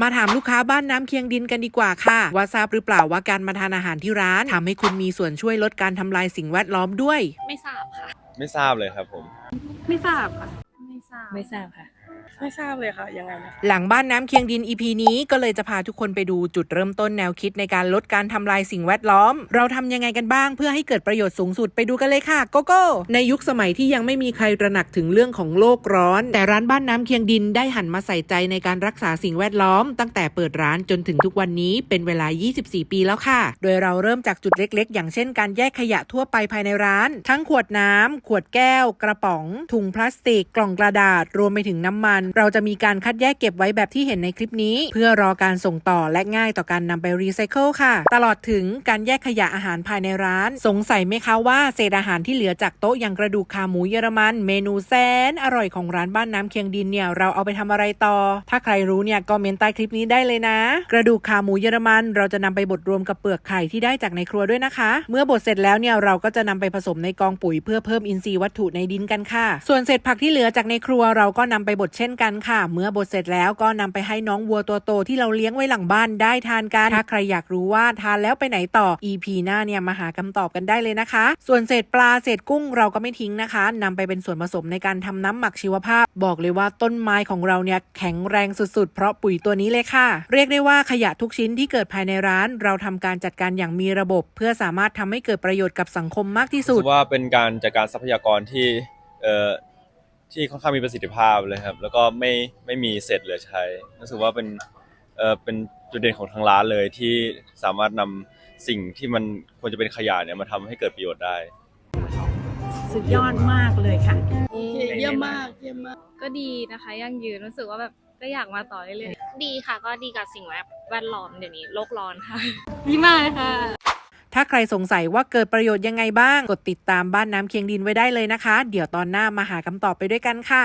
มาถามลูกค้าบ้านน้ำเคียงดินกันดีกว่าค่ะ ว่าทราบหรือเปล่าว่าการมาทานอาหารที่ร้านทำให้คุณมีส่วนช่วยลดการทำลายสิ่งแวดล้อมด้วย ไม่ทราบค่ะ ไม่ทราบเลยครับผม ไม่ทราบค่ะ ไม่ทราบไม่ทราบค่ะ ไม่ทราบเลยค่ะยังไงนะหลังบ้านน้ำเคียงดิน EP นี้ก็เลยจะพาทุกคนไปดูจุดเริ่มต้นแนวคิดในการลดการทำลายสิ่งแวดล้อม เราทำยังไงกันบ้างเพื่อให้เกิดประโยชน์สูงสุดไปดูกันเลยค่ะโกโก้ในยุคสมัยที่ยังไม่มีใครตระหนักถึงเรื่องของโลกร้อน แต่ร้านบ้านน้ำเคียงดินได้หันมาใส่ใจในการรักษาสิ่งแวดล้อม ตั้งแต่เปิดร้านจนถึงทุกวันนี้เป็นเวลา 24 ปีแล้วค่ะ โดยเราเริ่มจากจุดเล็ก ๆ อย่างเช่น การแยกขยะทั่วไปภายในร้าน ทั้งขวดน้ำขวดแก้ว กระป๋อง ถุงพลาสติก กล่องกระดาษ รวมไปถึงน้ำมันเราจะมีการคัดแยกเก็บไว้แบบที่เห็นในคลิปนี้ เพื่อรอการส่งต่อและง่ายต่อการนำไปรีไซเคิลค่ะ ตลอดถึงการแยกขยะอาหารภายในร้าน สงสัยไหมคะว่าเศษอาหารที่เหลือจากโต๊ะอย่างกระดูกขาหมูเยอรมัน เมนูแสนอร่อยของร้านบ้านน้ำเคียงดินเนี่ยเราเอาไปทำอะไรต่อ ถ้าใครรู้เนี่ยก็เมนใต้คลิปนี้ได้เลยนะ กระดูกขาหมูเยอรมันเราจะนำไปบดรวมกับเปลือกไข่ที่ได้จากในครัวด้วยนะคะ เมื่อบดเสร็จแล้วเนี่ยเราก็จะนำไปผสมในกองปุ๋ย เพื่อเพิ่มอินทรีย์วัตถุในดินกันค่ะ ส่วนเศษผักที่เหลือจากในครัวเราก็นำไปบดเช่นกันค่ะ เมื่อบดเสร็จแล้วก็นำไปให้น้องวัวตัวโตที่เราเลี้ยงไว้หลังบ้านได้ทานกัน ถ้าใครอยากรู้ว่าทานแล้วไปไหนต่อ EP หน้าเนี่ยมาหาคำตอบกันได้เลยนะคะ ส่วนเศษปลาเศษกุ้งเราก็ไม่ทิ้งนะคะนำไปเป็นส่วนผสมในการทำน้ำหมักชีวภาพ บอกเลยว่าต้นไม้ของเราเนี่ยแข็งแรงสุดๆ เพราะปุ๋ยตัวนี้เลยค่ะ เรียกได้ว่าขยะทุกชิ้นที่เกิดภายในร้าน เราทำการจัดการอย่างมีระบบ เพื่อสามารถทำให้เกิดประโยชน์กับสังคมมากที่สุดว่าเป็นการจัดการทรัพยากรที่ ที่ค่อนข้างมีประสิทธิภาพเลยครับ แล้วก็ไม่ไม่มีเศษเหลือใช้รู้สึกว่าเป็นเอ่อเป็นจุดเด่นของทางร้านเลยที่สามารถนำสิ่งที่มันควรจะเป็นขยะเนี่ยมาทำให้เกิดประโยชน์ได้ สุดยอดมากเลยค่ะโอเคเยี่ยมมากเยี่ยมมาก ก็ดีนะคะยั่งยืนรู้สึกว่าแบบก็อยากมาต่อเรื่อยๆ ดีค่ะก็ดีกับสิ่งแวดล้อมเดี๋ยวนี้โลกร้อนค่ะดีมากเลยค่ะ ถ้าใครสงสัยว่าเกิดประโยชน์ยังไงบ้าง กดติดตามบ้านน้ำเคียงดินไว้ได้เลยนะคะ เดี๋ยวตอนหน้ามาหาคำตอบไปด้วยกันค่ะ